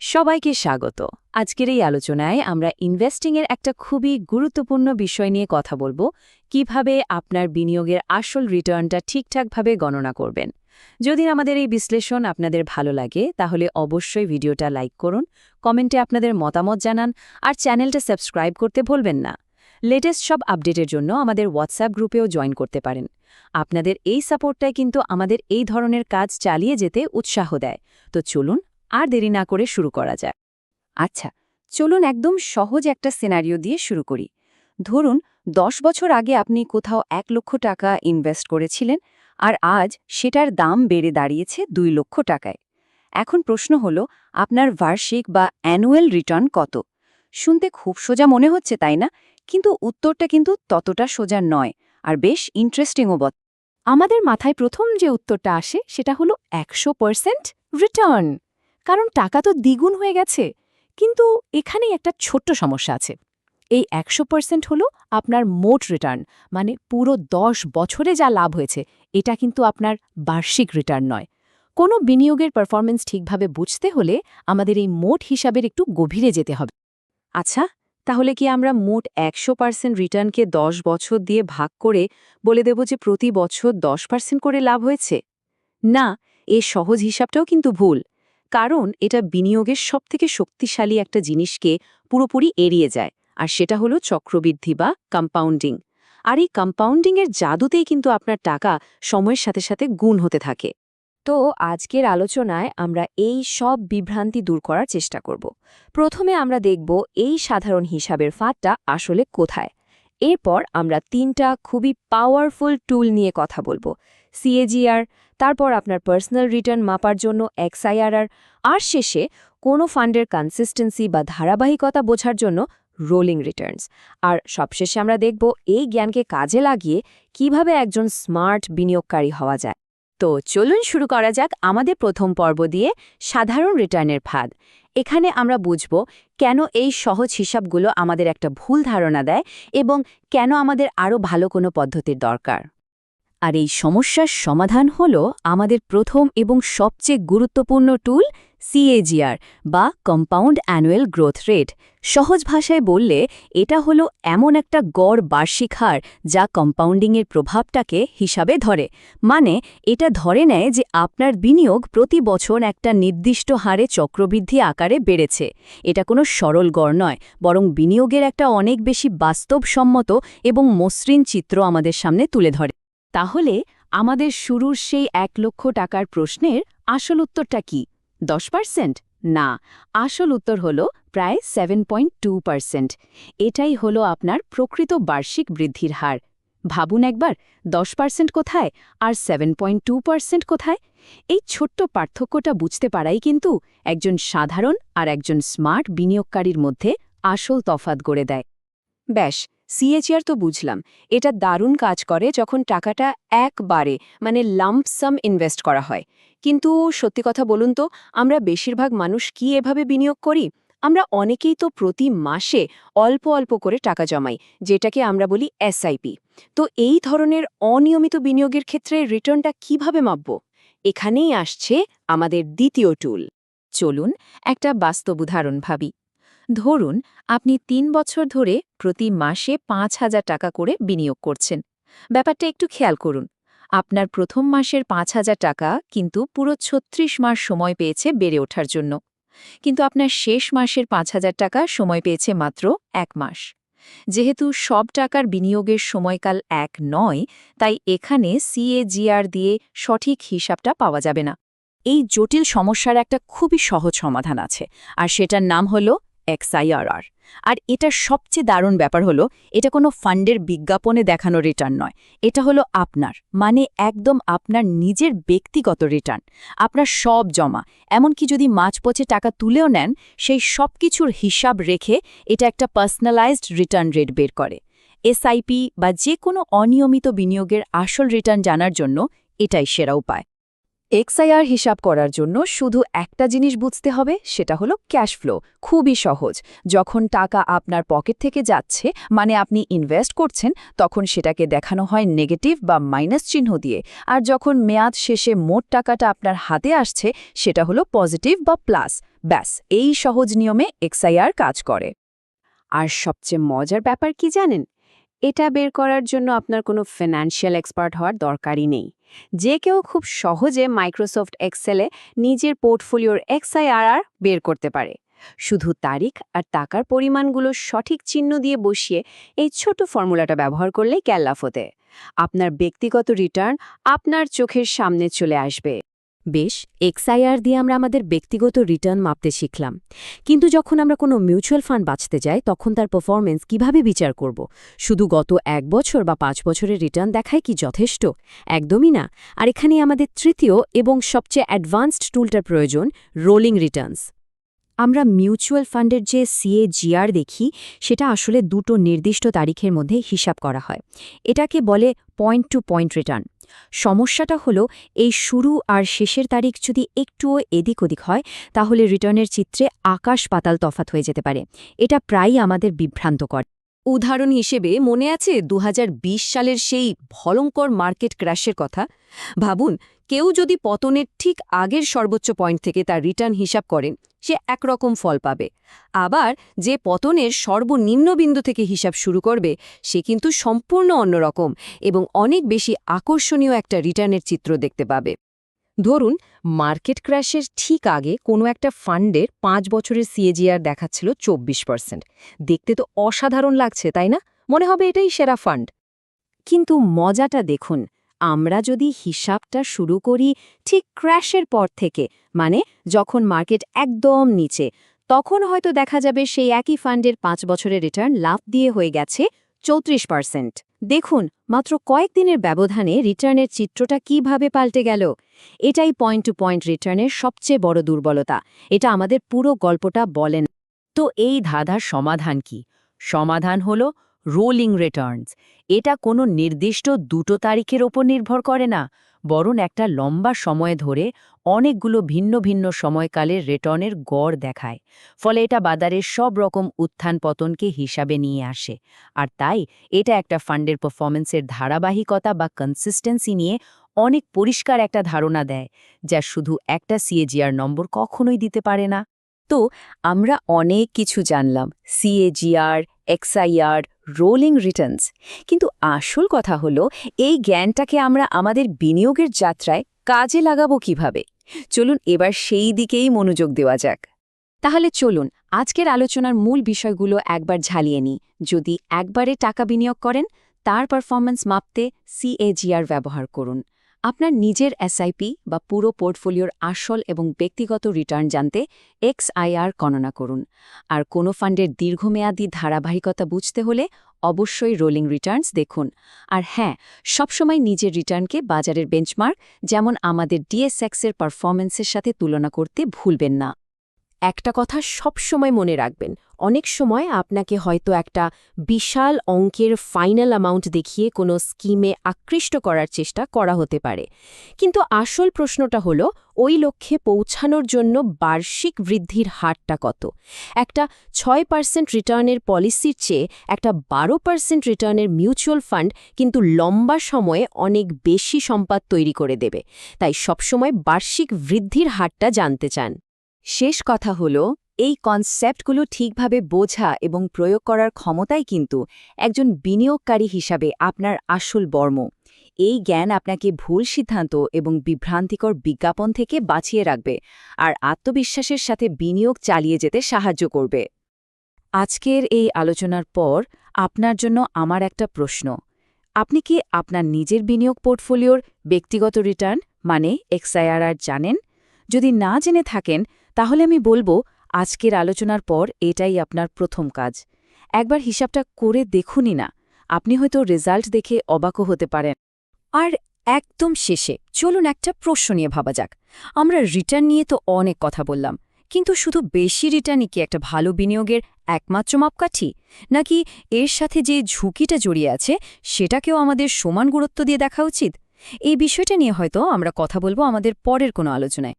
সবাইকে স্বাগত। আজকের এই আলোচনায় আমরা ইনভেস্টিংয়ের একটা খুবই গুরুত্বপূর্ণ বিষয় নিয়ে কথা বলব, কীভাবে আপনার বিনিয়োগের আসল রিটার্নটা ঠিকঠাকভাবে গণনা করবেন। যদি আমাদের এই বিশ্লেষণ আপনাদের ভালো লাগে, তাহলে অবশ্যই ভিডিওটা লাইক করুন, কমেন্টে আপনাদের মতামত জানান, আর চ্যানেলটা সাবস্ক্রাইব করতে ভুলবেন না। লেটেস্ট সব আপডেটের জন্য আমাদের হোয়াটসঅ্যাপ গ্রুপেও জয়েন করতে পারেন। আপনাদের এই সাপোর্টটাই কিন্তু আমাদের এই ধরনের কাজ চালিয়ে যেতে উৎসাহ দেয়। তো চলুন আর দেরি না করে শুরু করা যায়। আচ্ছা চলুন একদম সহজ একটা সিনারিও দিয়ে শুরু করি। ধরুন, দশ বছর আগে আপনি কোথাও এক লক্ষ টাকা ইনভেস্ট করেছিলেন আর আজ সেটার দাম বেড়ে দাঁড়িয়েছে দুই লক্ষ টাকায়। এখন প্রশ্ন হল, আপনার বার্ষিক বা অ্যানুয়াল রিটার্ন কত? শুনতে খুব সোজা মনে হচ্ছে, তাই না? কিন্তু উত্তরটা কিন্তু ততটা সোজা নয় আর বেশ ইন্টারেস্টিংও বট। আমাদের মাথায় প্রথম যে উত্তরটা আসে, সেটা হলো একশো পার্সেন্ট রিটার্ন। কারণ টাকা তো দ্বিগুণ হয়ে গেছে। কিন্তু এখানেই একটা ছোট্ট সমস্যা আছে। এই একশো পার্সেন্ট হল আপনার মোট রিটার্ন মানে পুরো দশ বছরে যা লাভ হয়েছে, এটা কিন্তু আপনার বার্ষিক রিটার্ন নয়। কোনো বিনিয়োগের পারফরমেন্স ঠিকভাবে বুঝতে হলে আমাদের এই মোট হিসাবের একটু গভীরে যেতে হবে। আচ্ছা তাহলে কি আমরা মোট একশো পার্সেন্ট রিটার্নকে দশ বছর দিয়ে ভাগ করে বলে দেব যে প্রতি বছর দশ পার্সেন্ট করে লাভ হয়েছে? না এ সহজ হিসাবটাও কিন্তু ভুল। কারণ এটা বিনিয়োগের সবথেকে শক্তিশালী একটা জিনিসকে পুরোপুরি এড়িয়ে যায়, আর সেটা হলো চক্রবৃদ্ধি বা কম্পাউন্ডিং আর এই কম্পাউন্ডিংয়ের জাদুতেই কিন্তু আপনার টাকা সময়ের সাথে সাথে গুণ হতে থাকে। তো আজকের আলোচনায় আমরা এই সব বিভ্রান্তি দূর করার চেষ্টা করব। প্রথমে আমরা দেখব এই সাধারণ হিসাবের ফাঁদটা আসলে কোথায়। এরপর আমরা তিনটা খুবই পাওয়ারফুল টুল নিয়ে কথা বলব। সিএজিআর তারপর আপনার পার্সোনাল রিটার্ন মাপার জন্য এক্সআইআরআর আর শেষে কোনো ফান্ডের কনসিস্টেন্সি বা ধারাবাহিকতা বোঝার জন্য রোলিং রিটার্নস আর সবশেষে আমরা দেখব এই জ্ঞানকে কাজে লাগিয়ে কীভাবে একজন স্মার্ট বিনিয়োগকারী হওয়া যায়। তো চলুন শুরু করা যাক আমাদের প্রথম পর্ব দিয়ে সাধারণ রিটার্নের ফাঁদ। এখানে আমরা বুঝব কেন এই সহজ হিসাবগুলো আমাদের একটা ভুল ধারণা দেয় এবং কেন আমাদের আরও ভালো কোনো পদ্ধতির দরকার। আর এই সমস্যার সমাধান হল আমাদের প্রথম এবং সবচেয়ে গুরুত্বপূর্ণ টুল সিএজিআর বা কম্পাউন্ড অ্যানুয়াল গ্রোথ রেট সহজ ভাষায় বললে, এটা হলো এমন একটা গড় বার্ষিক হার যা কম্পাউন্ডিংয়ের প্রভাবটাকে হিসাবে ধরে। মানে এটা ধরে নেয় যে আপনার বিনিয়োগ প্রতি বছর একটা নির্দিষ্ট হারে চক্রবৃদ্ধি আকারে বেড়েছে। এটা কোনো সরল গড় নয়, বরং বিনিয়োগের একটা অনেক বেশি বাস্তবসম্মত এবং মসৃণ চিত্র আমাদের সামনে তুলে ধরে। তাহলে আমাদের শুরুর সেই এক লক্ষ টাকার প্রশ্নের আসল উত্তরটা কি? দশ পার্সেন্ট? না, আসল উত্তর হল প্রায় সেভেন পয়েন্ট টু পার্সেন্ট। এটাই হল আপনার প্রকৃত বার্ষিক বৃদ্ধির হার। ভাবুন একবার, দশ পার্সেন্ট কোথায় আর সেভেন পয়েন্ট টু পার্সেন্ট কোথায়? এই ছোট্ট পার্থক্যটা বুঝতে পারাই কিন্তু একজন সাধারণ আর একজন স্মার্ট বিনিয়োগকারীর মধ্যে আসল তফাত গড়ে দেয়। ব্যাস সিএচআর তো বুঝলাম, এটা দারুণ কাজ করে যখন টাকাটা একবারে মানে লাম্পসাম ইনভেস্ট করা হয়। কিন্তু সত্যি কথা বলুন তো, আমরা বেশিরভাগ মানুষ কি এভাবে বিনিয়োগ করি? আমরা অনেকেই তো প্রতি মাসে অল্প অল্প করে টাকা জমাই, যেটাকে আমরা বলি এসআইপি তো এই ধরনের অনিয়মিত বিনিয়োগের ক্ষেত্রে রিটার্নটা কীভাবে মাপব? এখানেই আসছে আমাদের দ্বিতীয় টুল চলুন একটা বাস্তব উদাহরণ ভাবি। ধরুন, আপনি তিন বছর ধরে প্রতি মাসে পাঁচ হাজার টাকা করে বিনিয়োগ করছেন। ব্যাপারটা একটু খেয়াল করুন। আপনার প্রথম মাসের পাঁচ হাজার টাকা কিন্তু পুরো ছত্রিশ মাস সময় পেয়েছে বেড়ে ওঠার জন্য। কিন্তু আপনার শেষ মাসের পাঁচ হাজার টাকা সময় পেয়েছে মাত্র এক মাস। যেহেতু সব টাকার বিনিয়োগের সময়কাল এক নয়, তাই এখানে সিএজিআর দিয়ে সঠিক হিসাবটা পাওয়া যাবে না। এই জটিল সমস্যার একটা খুবই সহজ সমাধান আছে, আর সেটার নাম হলো এক্সআইআরআর আর এটার সবচেয়ে দারুণ ব্যাপার হলো, এটা কোনো ফান্ডের বিজ্ঞাপনে দেখানো রিটার্ন নয়। এটা হলো আপনার মানে একদম আপনার নিজের ব্যক্তিগত রিটার্ন। আপনার সব জমা, এমনকি যদি মাঝপথে টাকা তুলেও নেন, সেই সব কিছুর হিসাব রেখে এটা একটা পার্সোনালাইজড রিটার্ন রেট বের করে। এসআইপি বা যে কোনো অনিয়মিত বিনিয়োগের আসল রিটার্ন জানার জন্য এটাই সেরা উপায়। এক্সআইআর হিসাব করার জন্য শুধু একটা জিনিস বুঝতে হবে, সেটা হলো ক্যাশ ফ্লো। খুবই সহজ। যখন টাকা আপনার পকেট থেকে যাচ্ছে মানে আপনি ইনভেস্ট করছেন, তখন সেটাকে দেখানো হয় নেগেটিভ বা মাইনাস চিহ্ন দিয়ে। আর যখন মেয়াদ শেষে মোট টাকাটা আপনার হাতে আসছে, সেটা হলো পজিটিভ বা প্লাস। ব্যাস, এই সহজ নিয়মে এক্সআইআর কাজ করে। আর সবচেয়ে মজার ব্যাপার কি জানেন? এটা বের করার জন্য আপনার কোনো ফিনান্সিয়াল এক্সপার্ট হওয়ার দরকারই নেই। যে কেউ খুব সহজে মাইক্রোসফট এক্সেলে নিজের পোর্টফোলিওর এক্সআইআরআর বের করতে পারে। শুধু তারিখ আর টাকার পরিমাণগুলো সঠিক চিহ্ন দিয়ে বসিয়ে এই ছোট ফর্মুলাটা ব্যবহার করলে ক্যাল্লাফতে। আপনার ব্যক্তিগত রিটার্ন আপনার চোখের সামনে চলে আসবে। বেশ এক্সআইআর দিয়ে আমরা আমাদের ব্যক্তিগত রিটার্ন মাপতে শিখলাম। কিন্তু যখন আমরা কোনো মিউচুয়াল ফান্ড বাঁচতে যাই, তখন তার পারফরমেন্স কীভাবে বিচার করব? শুধু গত এক বছর বা পাঁচ বছরের রিটার্ন দেখায় কি যথেষ্ট? একদমই না। আর এখানে আমাদের তৃতীয় এবং সবচেয়ে অ্যাডভান্সড টুলটার প্রয়োজন রোলিং রিটার্নস আমরা মিউচুয়াল ফান্ডের যে সিএজিআর দেখি, সেটা আসলে দুটো নির্দিষ্ট তারিখের মধ্যে হিসাব করা হয়। এটাকে বলে পয়েন্ট টু পয়েন্ট রিটার্ন সমস্যাটা হলো, এই শুরু আর শেষের তারিখ যদি একটুও এদিক ওদিক হয়, তাহলে রিটার্নের চিত্রে আকাশ পাতাল তফাত হয়ে যেতে পারে। এটা প্রায়ই আমাদের বিভ্রান্ত করে উদাহরণ হিসেবে মনে আছে দু হাজার বিশ সালের সেই ভয়ঙ্কর মার্কেট ক্র্যাশের কথা? ভাবুন কেউ যদি পতনের ঠিক আগের সর্বোচ্চ পয়েন্ট থেকে তার রিটার্ন হিসাব করেন, সে একরকম ফল পাবে। আবার যে পতনের সর্বনিম্ন বিন্দু থেকে হিসাব শুরু করবে, সে কিন্তু সম্পূর্ণ অন্যরকম এবং অনেক বেশি আকর্ষণীয় একটা রিটার্নের চিত্র দেখতে পাবে। ধরুন, মার্কেট ক্র্যাশের ঠিক আগে কোনো একটা ফান্ডের পাঁচ বছরের সিএজিআর দেখাচ্ছিল চব্বিশ পার্সেন্ট। দেখতে তো অসাধারণ লাগছে, তাই না? মনে হবে এটাই সেরা ফান্ড। কিন্তু মজাটা দেখুন আমরা যদি হিসাবটা শুরু করি ঠিক ক্র্যাশের পর থেকে মানে যখন মার্কেট একদম নিচে, তখন হয়তো দেখা যাবে সেই একই ফান্ডের পাঁচ বছরের রিটার্ন লাভ দিয়ে হয়ে গেছে চৌত্রিশ পার্সেন্ট দেখুন, মাত্র কয়েকদিনের ব্যবধানে রিটার্নের চিত্রটা কীভাবে পাল্টে গেল? এটাই পয়েন্ট টু পয়েন্ট রিটার্নের সবচেয়ে বড় দুর্বলতা। এটা আমাদের পুরো গল্পটা বলেন তো এই ধাঁধার সমাধান কি? সমাধান হল রোলিং রিটার্নস এটা কোনো নির্দিষ্ট দুটো তারিখের ওপর নির্ভর করে না, বরং একটা লম্বা সময় ধরে অনেকগুলো ভিন্ন ভিন্ন সময়কালের রিটার্নের গড় দেখায়, ফলে এটা বাজারের সব রকম উত্থান পতনকে হিসাবে নিয়ে আসে। আর তাই এটা একটা ফান্ডের পারফরমেন্সের ধারাবাহিকতা বা কনসিস্টেন্সি নিয়ে অনেক পরিষ্কার একটা ধারণা দেয়, যা শুধু একটা সিএজিআর নম্বর কখনোই দিতে পারে না। তো আমরা অনেক কিছু জানলাম সিএজিআর এক্সআইআর, রোলিং রিটার্নস। কিন্তু আসল কথা হলো, এই জ্ঞানটাকে আমরা আমাদের বিনিয়োগের যাত্রায় কাজে লাগাবো কীভাবে? চলুন এবার সেই দিকেই মনোযোগ দেওয়া যাক। তাহলে চলুন, আজকের আলোচনার মূল বিষয়গুলো একবার ঝালিয়ে নিই। যদি একবারে টাকা বিনিয়োগ করেন, তার পারফরম্যান্স মাপতে সিএজিআর ব্যবহার করুন। আপনার নিজের এসআইপি বা পুরো পোর্টফোলিওর আসল এবং ব্যক্তিগত রিটার্ন জানতে এক্সআইআর গণনা করুন। আর কোনো ফান্ডের দীর্ঘমেয়াদী ধারাবাহিকতা বুঝতে হলে অবশ্যই রোলিং রিটার্নস দেখুন। আর হ্যাঁ সবসময় নিজের রিটার্নকে বাজারের বেঞ্চমার্ক, যেমন আমাদের ডিএসএক্সের পারফরমেন্সের সাথে তুলনা করতে ভুলবেন না। একটা কথা সবসময় মনে রাখবেন, অনেক সময় আপনাকে হয়তো একটা বিশাল অঙ্কের ফাইনাল অ্যামাউন্ট দেখিয়ে কোনো স্কিমে আকৃষ্ট করার চেষ্টা করা হতে পারে। কিন্তু আসল প্রশ্নটা হলো, ওই লক্ষ্যে পৌঁছানোর জন্য বার্ষিক বৃদ্ধির হারটা কত? একটা ছয় পার্সেন্ট রিটার্নের পলিসির চেয়ে একটা বারো পার্সেন্ট রিটার্নের মিউচুয়াল ফান্ড কিন্তু লম্বা সময়ে অনেক বেশি সম্পদ তৈরি করে দেবে। তাই সবসময় বার্ষিক বৃদ্ধির হারটা জানতে চান। শেষ কথা হল, এই কনসেপ্টগুলো ঠিকভাবে বোঝা এবং প্রয়োগ করার ক্ষমতাই কিন্তু একজন বিনিয়োগকারী হিসাবে আপনার আসল বর্ম। এই জ্ঞান আপনাকে ভুল সিদ্ধান্ত এবং বিভ্রান্তিকর বিজ্ঞাপন থেকে বাঁচিয়ে রাখবে আর আত্মবিশ্বাসের সাথে বিনিয়োগ চালিয়ে যেতে সাহায্য করবে। আজকের এই আলোচনার পর আপনার জন্য আমার একটা প্রশ্ন। আপনি কি আপনার নিজের বিনিয়োগ পোর্টফোলিওর ব্যক্তিগত রিটার্ন মানে এক্সআইআরআর জানেন? যদি না জেনে থাকেন তাহলে আমি বলব, আজকের আলোচনার পর এটাই আপনার প্রথম কাজ। একবার হিসাবটা করে দেখুনই না, আপনি হয়তো রেজাল্ট দেখে অবাকও হতে পারেন। আর একদম শেষে, চলুন একটা প্রশ্ন নিয়ে ভাবা যাক। আমরা রিটার্ন নিয়ে তো অনেক কথা বললাম, কিন্তু শুধু বেশি রিটার্নই কি একটা ভালো বিনিয়োগের একমাত্র মাপকাঠি? নাকি এর সাথে যে ঝুঁকিটা জড়িয়ে আছে, সেটাকেও আমাদের সমান গুরুত্ব দিয়ে দেখা উচিত? এই বিষয়টা নিয়ে হয়তো আমরা কথা বলব আমাদের পরের কোনো আলোচনায়।